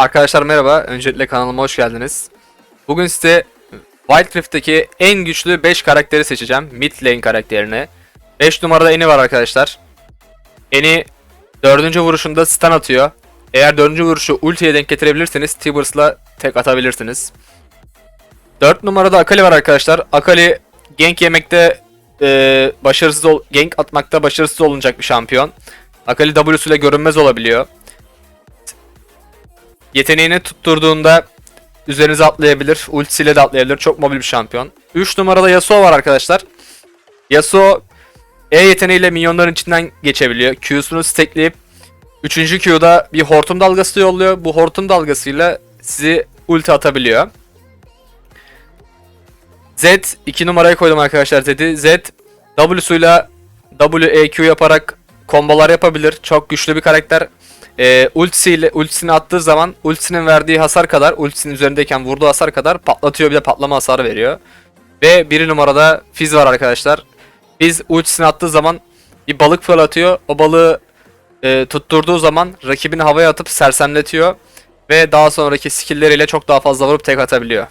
Arkadaşlar merhaba. Öncelikle kanalıma hoş geldiniz. Bugün size Wild Rift'teki en güçlü 5 karakteri seçeceğim. Mid lane karakterini. 5 numarada Eni var arkadaşlar. Eni 4. vuruşunda stun atıyor. Eğer 4. vuruşu ultiye denk getirebilirseniz Tibers'la tek atabilirsiniz. 4 numarada Akali var arkadaşlar. Akali gank yemekte e, başarısız ol gank atmakta başarısız olunacak bir şampiyon. Akali W'su ile görünmez olabiliyor. Yeteneğini tutturduğunda üzerinize atlayabilir. Ultisiyle de atlayabilir. Çok mobil bir şampiyon. 3 numarada Yasuo var arkadaşlar. Yasuo E yeteneğiyle minyonların içinden geçebiliyor. Q'sunu stackleyip 3. Q'da bir hortum dalgası yolluyor. Bu hortum dalgasıyla sizi ulti atabiliyor. Z 2 numaraya koydum arkadaşlar Z'di. Z W'suyla WEQ yaparak kombolar yapabilir. Çok güçlü bir karakter. Ee, ultisiyle ultisini attığı zaman ultisinin verdiği hasar kadar ultisinin üzerindeyken vurduğu hasar kadar patlatıyor bir de patlama hasarı veriyor. Ve bir numarada Fizz var arkadaşlar. Fizz ultisini attığı zaman bir balık fırlatıyor. O balığı e, tutturduğu zaman rakibini havaya atıp sersemletiyor. Ve daha sonraki skill'leriyle çok daha fazla vurup tek atabiliyor.